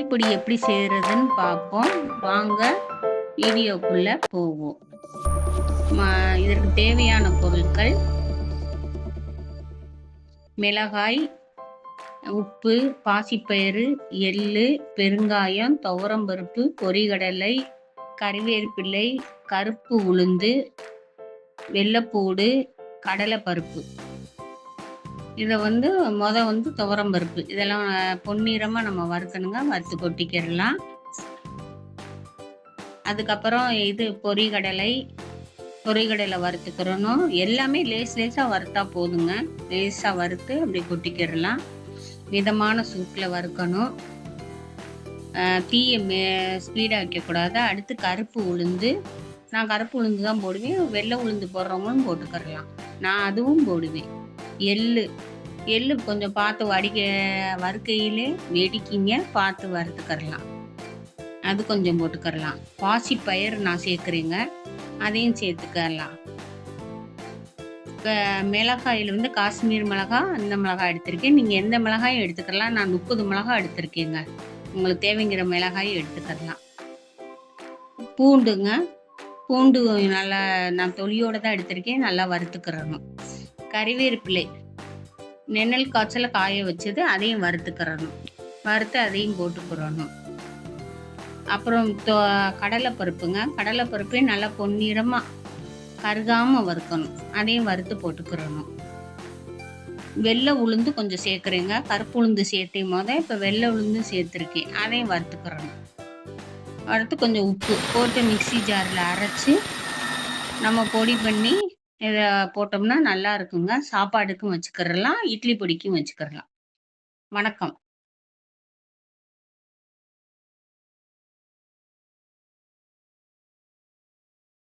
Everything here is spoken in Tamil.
இப்படி எப்படி செய்கிறதுன்னு பார்ப்போம். வாங்க வீடியோக்குள்ளே போவோம். இதற்கு தேவையான பொருட்கள் மிளகாய் உப்பு பாசிப்பயிறு எள்ளு பெருங்காயம் துவரம்பருப்பு பொரிகடலை கறிவேப்பிலை கருப்பு உளுந்து வெள்ளைப்பூடு கடலைப்பருப்பு. இதை வந்து முத வந்து துவரம் பருப்பு. இதெல்லாம் பொன்னிறமாக நம்ம வறுக்கணுங்க. வறுத்து கொட்டிக்கிடலாம். அதுக்கப்புறம் இது பொரிகடலை பொரிகடலை வறுத்துக்கிறணும். எல்லாமே லேஸ் லேஸாக வறுத்தா போதுங்க. லேஸாக வறுத்து அப்படி கொட்டிக்கிடலாம். மிதமான சூட்டில் வறுக்கணும். தீயை மே ஸ்பீடாக வைக்கக்கூடாது. அடுத்து கருப்பு உளுந்து. நான் கருப்பு உளுந்து தான் போடுவேன். வெள்ளை உளுந்து போடுறவங்களும் போட்டுக்கிறலாம் நான் அதுவும் போடுவேன். எள்ளு. எள்ளு கொஞ்சம் பார்த்து வடிக்க வறுக்கையிலே வெடிக்கிங்க பார்த்து வறுத்துக்கரலாம் அது கொஞ்சம் போட்டுக்கரலாம் பாசி பயிர் நான் சேர்க்குறேங்க. அதையும் சேர்த்துக்கரலாம் இப்போ மிளகாயில் வந்து காஷ்மீர் மிளகாய் அந்த மிளகாய் எடுத்திருக்கேன். நீங்கள் எந்த மிளகாயும் எடுத்துக்கலாம் நான் முப்பது மிளகாய் எடுத்திருக்கேங்க. உங்களுக்கு தேவைங்கிற மிளகாயும் எடுத்துக்கலாம் பூண்டுங்க. பூண்டு நல்லா நான் தொலியோடு தான் எடுத்திருக்கேன். நல்லா வறுத்துக்கிறணும். கறிவேப்பிலை நென்னல் காய்ச்சல காய வச்சது அதையும் வறுத்துக்கிறணும். வறுத்து அதையும் போட்டுக்கிறணும். அப்புறம் கடலைப்பருப்புங்க. கடலைப்பருப்பையும் நல்லா பொன்னிறமாக கருகாமல் வறுக்கணும். அதையும் வறுத்து போட்டுக்கிறணும். வெள்ளை உளுந்து கொஞ்சம் சேர்க்குறேங்க. கருப்பு உளுந்து சேர்த்தே போத இப்போ வெள்ளை உளுந்து சேர்த்துருக்கேன். அதையும் வறுத்துக்கிறணும். வறுத்து கொஞ்சம் உப்பு போட்டு மிக்சி ஜாரில் அரைச்சி நம்ம பொடி பண்ணி இதை போட்டோம்னா நல்லா இருக்குங்க. சாப்பாடுக்கும் வச்சுக்கிறலாம் இட்லி பொடிக்கும் வச்சுக்கிறலாம். வணக்கம்.